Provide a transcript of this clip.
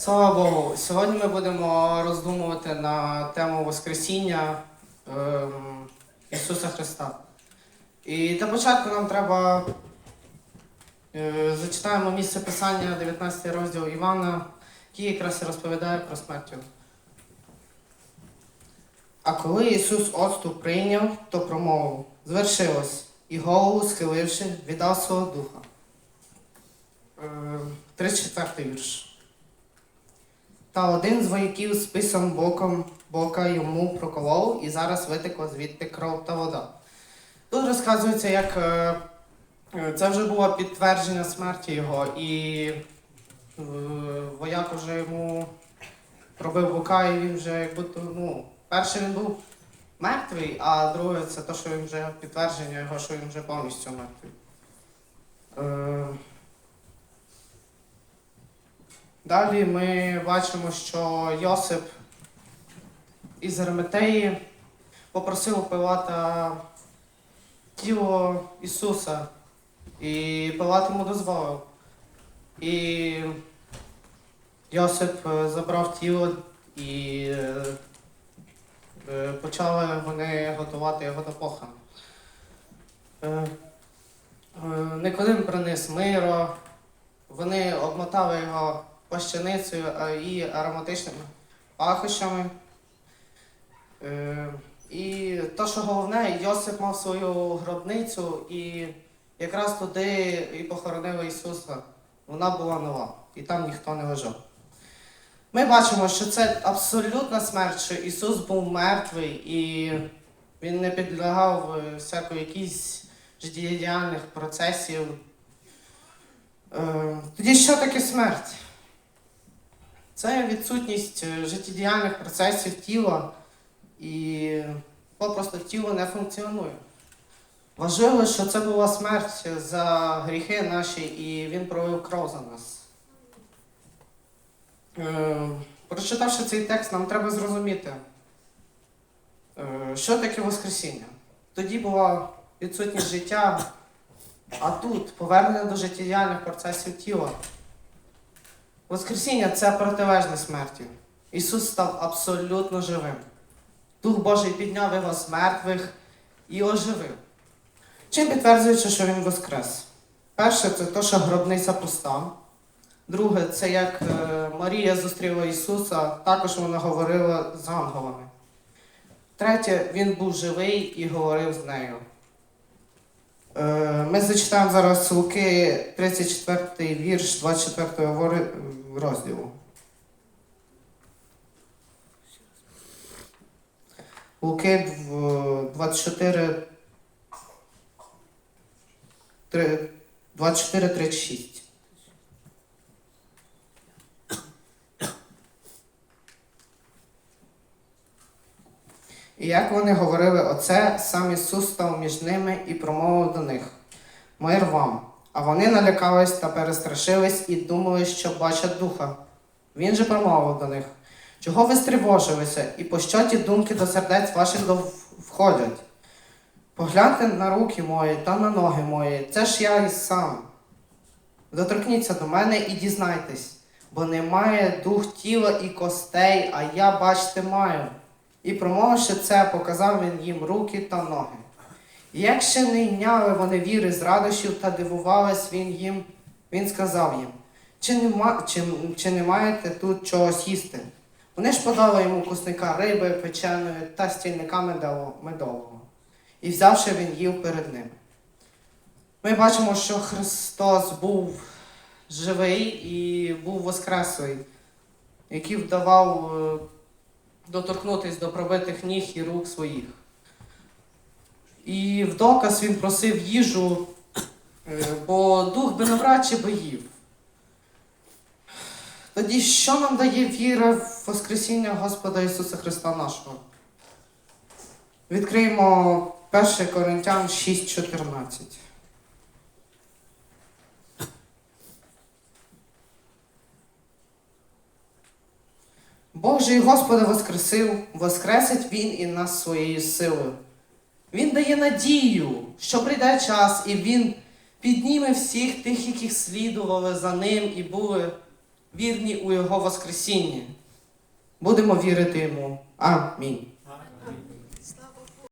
Слава Богу! Сьогодні ми будемо роздумувати на тему Воскресіння ем, Ісуса Христа. І для початку нам треба е, зачитаємо місце Писання, 19 розділ Івана, який якраз і розповідає про смерть. А коли Ісус отступ прийняв, то промовив, звершилось, і голову схиливши, віддав свого духа. Е, 34 вірш. Та один з вояків з писом боком бока йому проколов, і зараз витекла звідти кров та вода. Тут розказується, як е, е, це вже було підтвердження смерті його, і е, вояк вже йому пробив бока, і він вже як будто, ну, перший він був мертвий, а друге це те, що він вже підтвердження його, що він вже повністю мертвий. Е, Далі ми бачимо, що Йосип із Арметеї попросив Пилата тіло Ісуса, і Пилат йому дозволив. І Йосип е, забрав тіло і е, е, почали вони готувати його до похорону. Е, Никодим приніс миро, вони обмотали його пащаницею і ароматичними пахощами. Е, і то, що головне, Йосип мав свою гробницю, і якраз туди і похоронили Ісуса. Вона була нова, і там ніхто не лежав. Ми бачимо, що це абсолютна смерть, що Ісус був мертвий і Він не підлягав е, всякої якісь життєдіяльних процесів. Е, Тоді що таке смерть? Це відсутність е, життєдіяльних процесів тіла і попросту тіло не функціонує. Важливо, що це була смерть за гріхи наші, і він пролив кров за нас. Е, Прочитавши цей текст, нам треба зрозуміти, е, що таке Воскресіння. Тоді була відсутність життя, а тут повернення до життєдіяльних процесів тіла. Воскресіння це протилежне смерті. Ісус став абсолютно живим. Дух Божий підняв його з мертвих і оживив. Чим підтверджується, що Він воскрес? Перше, це те, що гробниця пуста. Друге, це як е, Марія зустріла Ісуса, також вона говорила з ангелами. Третє, він був живий і говорив з нею. Е, Ми зачитаємо зараз Луки 34 вірш 24 вори- розділу. Луки дв- 24 три- 24 36. І як вони говорили оце, сам Ісус став між ними і промовив до них Мир вам. А вони налякались та перестрашились і думали, що бачать духа. Він же промовив до них Чого ви стривожилися, і по що ті думки до сердець ваших входять? Погляньте на руки мої та на ноги мої, це ж я і сам. Доторкніться до мене і дізнайтесь, бо немає дух тіла і костей, а я, бачте, маю. І промовивши це, показав він їм руки та ноги. І як ще не йняли вони віри з радощів та дивувались він їм, він сказав їм, чи, нема, чи, чи не маєте тут чогось їсти? Вони ж подали йому кусника риби, печеної та стільника медового. І взявши він їв перед ними. Ми бачимо, що Христос був живий і був воскреслий, який вдавав доторкнутись до пробитих ніг і рук своїх. І в доказ він просив їжу, е, бо дух би навряд чи би їв. Тоді що нам дає віра в Воскресіння Господа Ісуса Христа нашого? Відкриємо 1 Коринтян 6.14. Бог і Господа воскресив, воскресить Він і нас своєю силою. Він дає надію, що прийде час, і Він підніме всіх тих, які слідували за ним і були вірні у Його Воскресінні. Будемо вірити йому. Амінь.